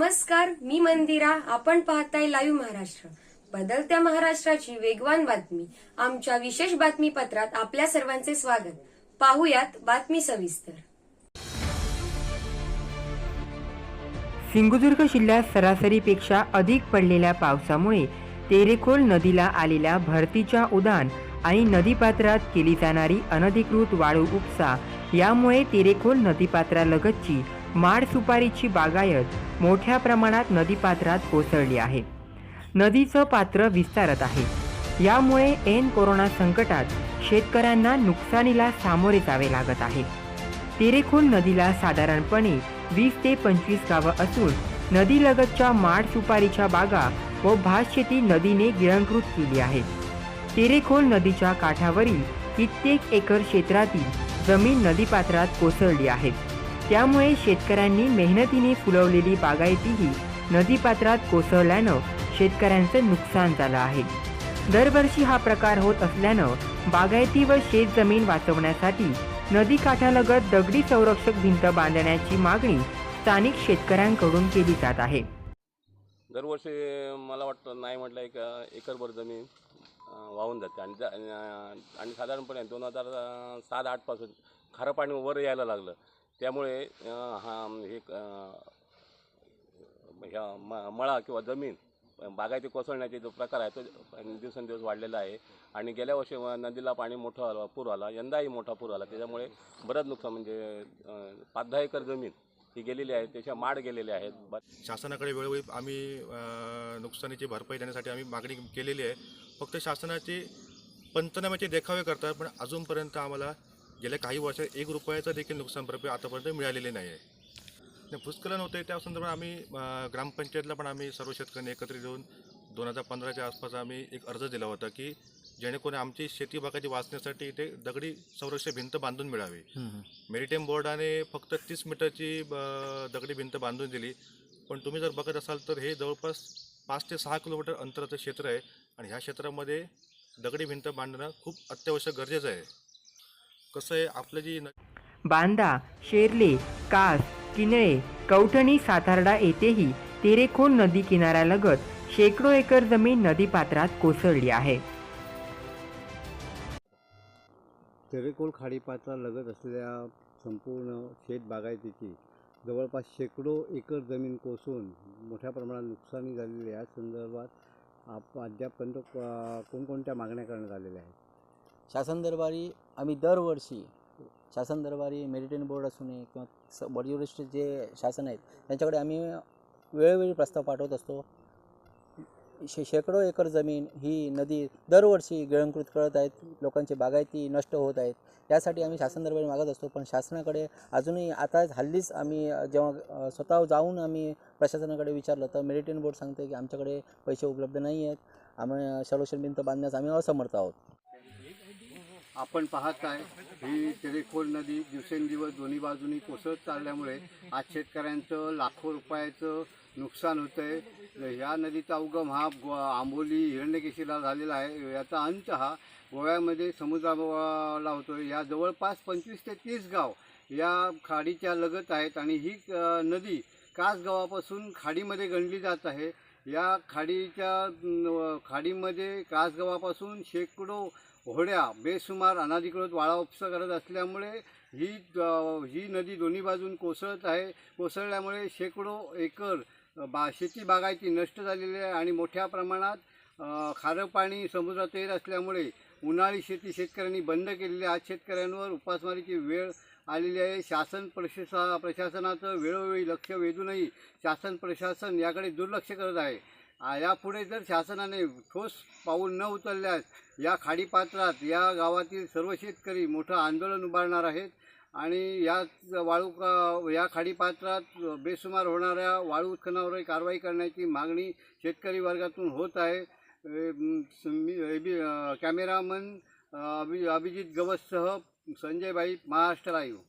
नमस्कार मी मंदिरा. आपण पाहताय लाईव्ह महाराष्ट्र. बदलत्या महाराष्ट्राची वेगवान बातमी. आमच्या विशेष बातमीपत्रात आपल्या सर्वांचे स्वागत. पाहुयात बातमी सविस्तर. सिंधुदुर्ग जिल्ह्यात सरासरीपेक्षा अधिक पडलेल्या पावसामुळे तेरेखोल नदीला आलेल्या भरतीच्या उदान आणि नदीपात्रात केली जाणारी अनधिकृत वाळू उपसा यामुळे तेरेखोल नदीपात्रालगतची माड सुपारीची बागायत मोठ्या प्रमाणात नदीपात्रात कोसळली आहे. नदीचं पात्र विस्तारत आहे. यामुळे ऐन कोरोना संकटात शेतकऱ्यांना नुकसानीला सामोरे जावे लागत आहे. तेरेखोल नदीला साधारणपणे वीस ते पंचवीस गावं असून नदीलगतच्या माड सुपारीच्या बागा व भातशेती नदीने गिळंकृत केली आहे. तेरेखोल नदीच्या काठावरील कित्येक एकर क्षेत्रातील जमीन नदीपात्रात कोसळली आहे. त्यामुळे शेतकऱ्यांनी मेहनतीने फुलवलेली बागायतीही नदीपात्रात कोसळल्यानं शेतकऱ्यांचं नुकसान झालं आहे. दरवर्षी हा प्रकार होत असल्यानं बागायती व शेतजमीन वाचवण्यासाठी नदीकाठालगत दगडी संरक्षक भिंत बांधण्याची मागणी स्थानिक शेतकऱ्यांकडून केली जात आहे. दरवर्षी मला वाटतं नाही म्हटलं एक एकरभर जमीन वाहून जाते. आणि आणि साधारणपणे दोन हजार सात आठपासून खारं पाणी वर यायला लागलं. त्यामुळे हा हे ह्या म मळा किंवा जमीन बागायती कोसळण्याचे जो प्रकार आहे तो दिवसेंदिवस वाढलेला आहे. आणि गेल्या वर्षी नदीला पाणी मोठं आलं पूर आला यंदाही मोठा पूर आला. त्याच्यामुळे बरंच नुकसान म्हणजे पाच दहा एकर जमीन ही गेलेली आहे त्याच्या माड गेलेले आहेत. ब शासनाकडे वेळोवेळी आम्ही नुकसानीची भरपाई देण्यासाठी आम्ही मागणी केलेली आहे. फक्त शासनाचे पंचनाम्याचे देखावे करतात पण अजूनपर्यंत आम्हाला गेल्या काही वर्षात एक रुपयाचं देखील नुकसान भरपाई आतापर्यंत मिळालेली नाही आहे. भूस्खलन होते. त्या संदर्भात आम्ही ग्रामपंचायतला पण आम्ही सर्व शेतकऱ्यांनी एकत्रित येऊन दोन हजार पंधराच्या आसपास आम्ही एक अर्ज दिला होता की जेणेकरून आमची शेती भागाची वाचण्यासाठी इथे दगडी संरक्षण भिंत बांधून मिळावी. मेरिटाईम बोर्डाने फक्त तीस मीटरची दगडी भिंत बांधून दिली. पण तुम्ही जर बघत असाल तर हे जवळपास पाच ते सहा किलोमीटर अंतराचं क्षेत्र आहे आणि ह्या क्षेत्रामध्ये दगडी भिंत बांधणं खूप अत्यावश्यक गरजेचं आहे. कसं आहे आपलं जी बांदा शेर्ले कास किनळे कवठणी सातार्डा येथेही तेरेखोल नदी किनाऱ्यालगत शेकडो एकर जमीन नदीपात्रात कोसळली आहे. तेरेकोल खाडीपात्रा लगत असलेल्या संपूर्ण शेत बागायतीची जवळपास शेकडो एकर जमीन कोसळून मोठ्या प्रमाणात नुकसानी झालेली आहे या संदर्भात आप अद्यापर्यंत कोणकोणत्या मागण्या करण्यात आलेल्या आहेत? शासन दरबारी आम्ही दरवर्षी शासन दरबारी मेरिटेन बोर्ड असू नये किंवा स वरिष्ठ जे शासन आहेत त्यांच्याकडे आम्ही वेळोवेळी प्रस्ताव पाठवत असतो. शे शेकडो एकर जमीन ही नदी दरवर्षी गिळंकृत करत आहेत. लोकांची बागायती नष्ट होत आहेत. त्यासाठी आम्ही शासन दरबारी मागत असतो. पण शासनाकडे अजूनही आता हल्लीच आम्ही जेव्हा स्वतः जाऊन आम्ही प्रशासनाकडे विचारलं तर मेडिटेन बोर्ड सांगते की आमच्याकडे पैसे उपलब्ध नाही आहेत. आम्ही सर्वेक्षण भिंत बांधण्यास आम्ही असमर्थ आहोत. आपण पाहत आहे ही तेरेखोल नदी दिवसेंदिवस दोन्ही बाजूनी कोसळत चालल्यामुळे आज शेतकऱ्यांचं लाखो रुपयाचं नुकसान होतं आहे ह्या नदीचा उगम हा गो आंबोली हिरण्यकेशीला झालेला आहे. याचा अंत हा गोव्यामध्ये समुद्राला होतो या जवळपास पंचवीस ते तीस गाव या खाडीच्या लगत आहेत आणि ही नदी कासगावापासून खाडीमध्ये गणली जात आहे. या खाडीच्या खाडीमध्ये कासगावापासून शेकडो होड्या बेसुमार अनाधिकृत वाळा उपसा करत असल्यामुळे ही ही नदी दोन्ही बाजून कोसळत आहे. कोसळल्यामुळे शेकडो एकर बा शेती बागायती नष्ट झालेली आहे आणि मोठ्या प्रमाणात खारं पाणी समुद्रात येत असल्यामुळे उन्हाळी शेती शेतकऱ्यांनी बंद केलेली आहे. आज शेतकऱ्यांवर उपासमारीची वेळ आलेली आहे. शासन प्रशासा प्रशासनाचं वेळोवेळी लक्ष वेधूनही शासन प्रशासन याकडे दुर्लक्ष करत आहे. यापुढे जर शासनाने ठोस पाऊल न उचलल्यास या खाडीपात्रात या गावातील सर्व शेतकरी मोठं आंदोलन उभारणार आहेत आणि या वाळू का- या खाडीपात्रात बेसुमार होणाऱ्या वाळू उत्खनावर कारवाई करण्याची मागणी शेतकरी वर्गातून होत आहे. मी- कॅमेरामन अभि अभिजित गवससह संजयबाई महाराष्ट्र लाईव्ह.